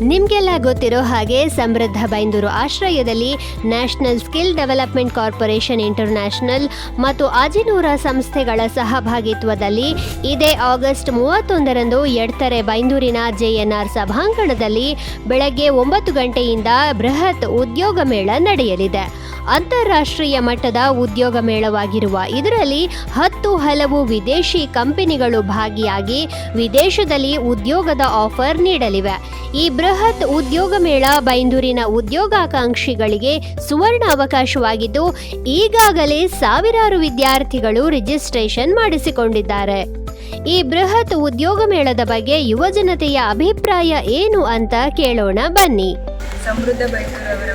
ನಿಮಗೆಲ್ಲ ಗೊತ್ತಿರೋ ಹಾಗೆ ಸಮೃದ್ಧ ಬೈಂದೂರು ಆಶ್ರಯದಲ್ಲಿ national skill development corporation international ಮತ್ತು ಅಜಿನೂರ ಸಂಸ್ಥೆಗಳ ಸಹಭಾಗಿತ್ವದಲ್ಲಿ ಇದೇ ಆಗಸ್ಟ್ ಮೂವತ್ತೊಂದರಂದು ಎಡ್ತರೆ ಬೈಂದೂರಿನ ಜೆಎನ್ಆರ್ ಸಭಾಂಗಣದಲ್ಲಿ ಬೆಳಗ್ಗೆ ಒಂಬತ್ತು ಗಂಟೆಯಿಂದ ಬೃಹತ್ ಉದ್ಯೋಗ ಮೇಳ ನಡೆಯಲಿದೆ. ಅಂತಾರಾಷ್ಟ್ರೀಯ ಮಟ್ಟದ ಉದ್ಯೋಗ ಮೇಳವಾಗಿರುವ ಇದರಲ್ಲಿ ಹತ್ತು ಹಲವು ವಿದೇಶಿ ಕಂಪನಿಗಳು ಭಾಗಿಯಾಗಿ ವಿದೇಶದಲ್ಲಿ ಉದ್ಯೋಗದ ಆಫರ್ ನೀಡಲಿವೆ. ಈ ಬೃಹತ್ ಉದ್ಯೋಗ ಮೇಳ ಬೈಂದೂರಿನ ಉದ್ಯೋಗಾಕಾಂಕ್ಷಿಗಳಿಗೆ ಸುವರ್ಣ ಅವಕಾಶವಾಗಿದ್ದು, ಈಗಾಗಲೇ ಸಾವಿರಾರು ವಿದ್ಯಾರ್ಥಿಗಳು ರಿಜಿಸ್ಟ್ರೇಷನ್ ಮಾಡಿಸಿಕೊಂಡಿದ್ದಾರೆ. ಈ ಬೃಹತ್ ಉದ್ಯೋಗ ಮೇಳದ ಬಗ್ಗೆ ಯುವಜನತೆಯ ಅಭಿಪ್ರಾಯ ಏನು ಅಂತ ಕೇಳೋಣ ಬನ್ನಿ. ಸಮೃದ್ಧ ಬೈಂದೂರವರ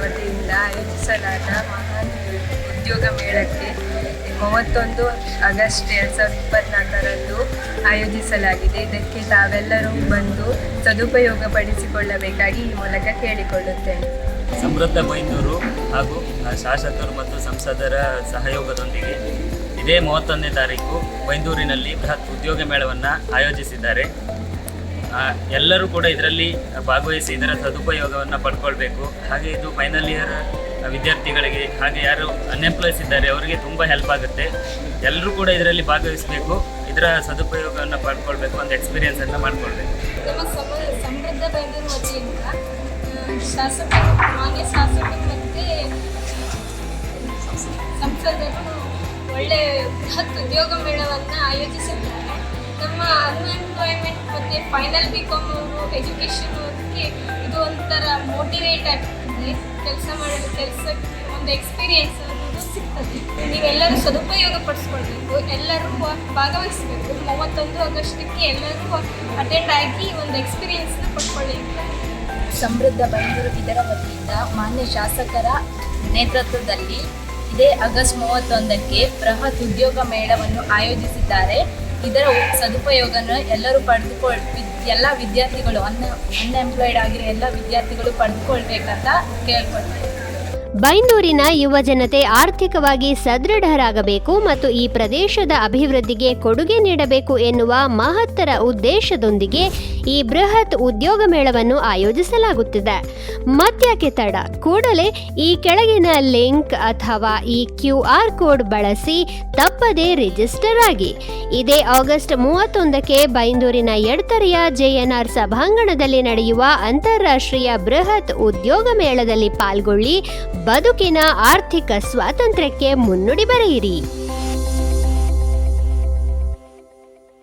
ಆಯೋಜಿಸಲಾದ ಮಹಾನ್ ಉದ್ಯೋಗ ಮೇಳಕ್ಕೆ ಮೂವತ್ತೊಂದು ಆಗಸ್ಟ್ ಎರಡು ಸಾವಿರದ ಇಪ್ಪತ್ನಾಲ್ಕರಂದು ಆಯೋಜಿಸಲಾಗಿದೆ. ಇದಕ್ಕೆ ತಾವೆಲ್ಲರೂ ಬಂದು ಸದುಪಯೋಗ ಪಡಿಸಿಕೊಳ್ಳಬೇಕಾಗಿ ಈ ಮೂಲಕ ಕೇಳಿಕೊಳ್ಳುತ್ತೇನೆ. ಸಮೃದ್ಧ ಬೈಂದೂರು ಹಾಗೂ ಶಾಸಕರು ಮತ್ತು ಸಂಸದರ ಸಹಯೋಗದೊಂದಿಗೆ ಇದೇ ಮೂವತ್ತೊಂದನೇ ತಾರೀಕು ಬೈಂದೂರಿನಲ್ಲಿ ಬೃಹತ್ ಉದ್ಯೋಗ ಮೇಳವನ್ನು ಆಯೋಜಿಸಿದ್ದಾರೆ. ಎಲ್ಲರೂ ಕೂಡ ಇದರಲ್ಲಿ ಭಾಗವಹಿಸಿ ಇದರ ಸದುಪಯೋಗವನ್ನು ಪಡ್ಕೊಳ್ಬೇಕು. ಹಾಗೆ ಇದು ಫೈನಲ್ ಇಯರ್ ವಿದ್ಯಾರ್ಥಿಗಳಿಗೆ ಹಾಗೆ ಯಾರು ಅನ್ಎಂಪ್ಲಾಯ್ಸ್ ಇದ್ದಾರೆ ಅವರಿಗೆ ತುಂಬ ಹೆಲ್ಪ್ ಆಗುತ್ತೆ. ಎಲ್ಲರೂ ಕೂಡ ಇದರಲ್ಲಿ ಭಾಗವಹಿಸಬೇಕು ಇದರ ಸದುಪಯೋಗವನ್ನು ಪಡ್ಕೊಳ್ಬೇಕು ಒಂದು ಎಕ್ಸ್ಪೀರಿಯನ್ಸನ್ನು ಮಾಡ್ಕೊಳ್ಬೇಕು. ನಮ್ಮ ಸಮ ಸಮೃದ್ಧ ಆ, ಮಾನ್ಯ ಸಂಸದರು ಒಳ್ಳೆ ಬೃಹತ್ ಉದ್ಯೋಗ ಮೇಳವನ್ನು ಆಯೋಜಿಸಿದ್ದಾರೆ. ನಮ್ಮ ಅನ್ಎಂಪ್ಲಾಯ್ಮೆಂಟ್ ಮತ್ತೆ ಫೈನಲ್ ಬಿಕಾಮ್ ಎಜುಕೇಶನ್ ಅವ್ರಿಗೆ ಇದು ಒಂಥರ ಮೋಟಿವೇಟ್ ಆಗ್ತದೆ. ಕೆಲಸ ಮಾಡಲು ಕೆಲಸಕ್ಕೆ ಒಂದು ಎಕ್ಸ್ಪೀರಿಯನ್ಸ್ ಅನ್ನೋದು ಸಿಗ್ತದೆ. ನೀವೆಲ್ಲರೂ ಸದುಪಯೋಗ ಪಡಿಸ್ಕೊಳ್ಬೇಕು, ಎಲ್ಲರೂ ಭಾಗವಹಿಸಬೇಕು. ಮೂವತ್ತೊಂದು ಆಗಸ್ಟ್ಗೆ ಎಲ್ಲರೂ ಅಟೆಂಡ್ ಆಗಿ ಒಂದು ಎಕ್ಸ್ಪೀರಿಯೆನ್ಸ್ನ ಪಡ್ಕೊಳ್ಳಿ ಅಂತ ಸಮೃದ್ಧ ಬಂದರು ಇದರ ವತಿಯಿಂದ ಮಾನ್ಯ ಶಾಸಕರ ನೇತೃತ್ವದಲ್ಲಿ ಇದೇ ಆಗಸ್ಟ್ ಮೂವತ್ತೊಂದಕ್ಕೆ ಬೃಹತ್ ಉದ್ಯೋಗ ಮೇಳವನ್ನು ಆಯೋಜಿಸಿದ್ದಾರೆ. ಇದರ ಸದುಪಯೋಗನ ಎಲ್ಲರೂ ಪಡೆದುಕೊಳ್ ಎಲ್ಲ ವಿದ್ಯಾರ್ಥಿಗಳು ಅನ್ ಅನ್ಎಂಪ್ಲಾಯ್ಡ್ ಆಗಿರೋ ಎಲ್ಲ ವಿದ್ಯಾರ್ಥಿಗಳು ಪಡೆದುಕೊಳ್ಬೇಕಂತ ಕೇಳ್ಕೊಳ್ತಾರೆ ಬೈಂದೂರಿನ ಯುವ ಜನತೆ ಆರ್ಥಿಕವಾಗಿ ಸದೃಢರಾಗಬೇಕು ಮತ್ತು ಈ ಪ್ರದೇಶದ ಅಭಿವೃದ್ಧಿಗೆ ಕೊಡುಗೆ ನೀಡಬೇಕು ಎನ್ನುವ ಮಹತ್ತರ ಉದ್ದೇಶದೊಂದಿಗೆ ಈ ಬೃಹತ್ ಉದ್ಯೋಗ ಮೇಳವನ್ನು ಆಯೋಜಿಸಲಾಗುತ್ತಿದೆ. ಮತ್ಯಾಕೆ ತಡ ಕೂಡಲೇ ಈ ಕೆಳಗಿನ ಲಿಂಕ್ ಅಥವಾ ಈ ಕ್ಯೂ ಆರ್ ಕೋಡ್ ಬಳಸಿ ತಪ್ಪದೇ ರಿಜಿಸ್ಟರ್ ಆಗಿ. ಇದೇ ಆಗಸ್ಟ್ ಮೂವತ್ತೊಂದಕ್ಕೆ ಬೈಂದೂರಿನ ಎಡ್ತರೆಯ ಜೆಎನ್ಆರ್ ಸಭಾಂಗಣದಲ್ಲಿ ನಡೆಯುವ ಅಂತಾರಾಷ್ಟ್ರೀಯ ಬೃಹತ್ ಉದ್ಯೋಗ ಮೇಳದಲ್ಲಿ ಪಾಲ್ಗೊಳ್ಳಿ ಬದುಕಿನ ಆರ್ಥಿಕ ಸ್ವಾತಂತ್ರ್ಯಕ್ಕೆ ಮುನ್ನುಡಿ ಬರೆಯಿರಿ.